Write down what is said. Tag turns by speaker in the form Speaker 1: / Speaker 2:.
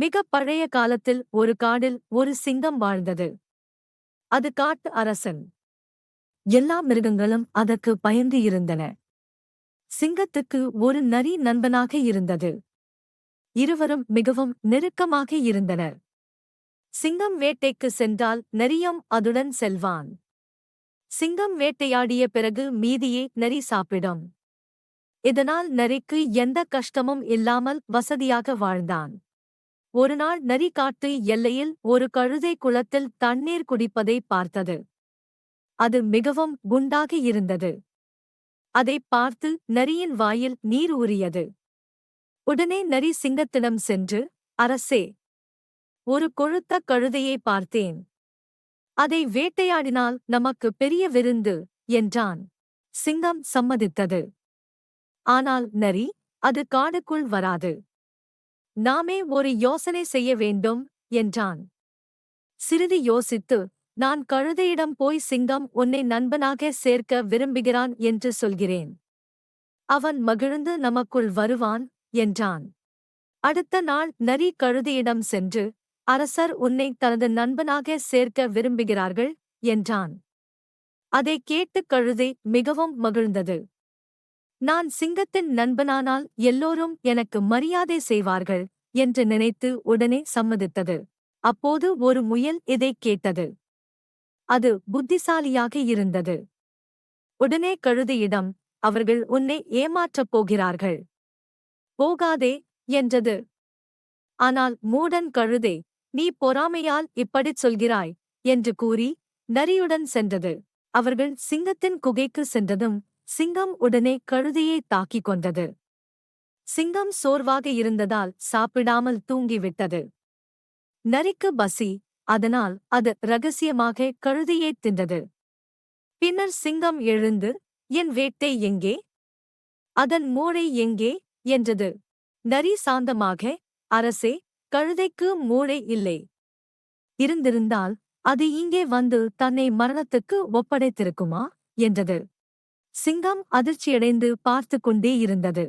Speaker 1: மிக பழைய காலத்தில் ஒரு காடில் ஒரு சிங்கம் வாழ்ந்தது. அது காட்டு அரசன். எல்லா மிருகங்களும் அதற்கு பயந்து இருந்தன. சிங்கத்துக்கு ஒரு நரி நண்பனாக இருந்தது. இருவரும் மிகவும் நெருக்கமாக இருந்தனர். சிங்கம் வேட்டைக்கு சென்றால் நரியும் அதுடன் செல்வான். சிங்கம் வேட்டையாடிய பிறகு மீதியே நரி சாப்பிடும். இதனால் நரிக்கு எந்த கஷ்டமும் இல்லாமல் வசதியாக வாழ்ந்தான். ஒருநாள் நரி காட்டு எல்லையில் ஒரு கழுதை குளத்தில் தண்ணீர் குடிப்பதை பார்த்தது. அது மிகவும் குண்டாக இருந்தது. அதைப் பார்த்து நரியின் வாயில் நீர் ஊறியது. உடனே நரி சிங்கத்திடம் சென்று அரசே ஒரு கொழுத்த கழுதையை பார்த்தேன். அதை வேட்டையாடினால் நமக்கு பெரிய விருந்து என்றான். சிங்கம் சம்மதித்தது. ஆனால் நரி அது காடுக்குள் வராது. நாமே ஒரு யோசனை செய்ய வேண்டும் என்றான். சிறிது யோசித்து நான் கழுதையிடம் போய் சிங்கம் உன்னை நண்பனாக சேர்க்க விரும்புகிறான் என்று சொல்கிறேன். அவன் மகிழ்ந்து நமக்குள் வருவான் என்றான். அடுத்த நாள் நரி கழுதையிடம் சென்று அரசர் உன்னை தனது நண்பனாக சேர்க்க விரும்புகிறார்கள் என்றான். அதைக் கேட்டு கழுதை மிகவும் மகிழ்ந்தது. நான் சிங்கத்தின் நண்பனானால் எல்லோரும் எனக்கு மரியாதை செய்வார்கள் என்று நினைத்து உடனே சம்மதித்தது. அப்போது ஒரு முயல் இதைக் கேட்டது. அது புத்திசாலியாக இருந்தது. உடனே கழுதியிடம் அவர்கள் உன்னை ஏமாற்றப் போகிறார்கள். போகாதே என்றது. ஆனால் மூடன் கழுதே நீ பொறாமையால் இப்படிச் சொல்கிறாய் என்று கூறி நரியுடன் சென்றது. அவர்கள் சிங்கத்தின் குகைக்கு சென்றதும் சிங்கம் உடனே கழுதையை தாக்கிக் கொண்டது சிங்கம் சோர்வாக இருந்ததால் சாப்பிடாமல் தூங்கிவிட்டது. நரிக்கு பசி அதனால் அது ரகசியமாக கழுதையை தின்றது. பின்னர் சிங்கம் எழுந்து என் வேட்டை எங்கே? அதன் மூளை எங்கே? என்றது. நரி சாந்தமாக அரசே கழுதைக்கு மூளை இல்லை. இருந்திருந்தால் அது இங்கே வந்து தன்னை மரணத்துக்கு ஒப்படைத்திருக்குமா? என்றது. சிங்கம் அதிர்ச்சியடைந்து பார்த்து கொண்டே இருந்தது.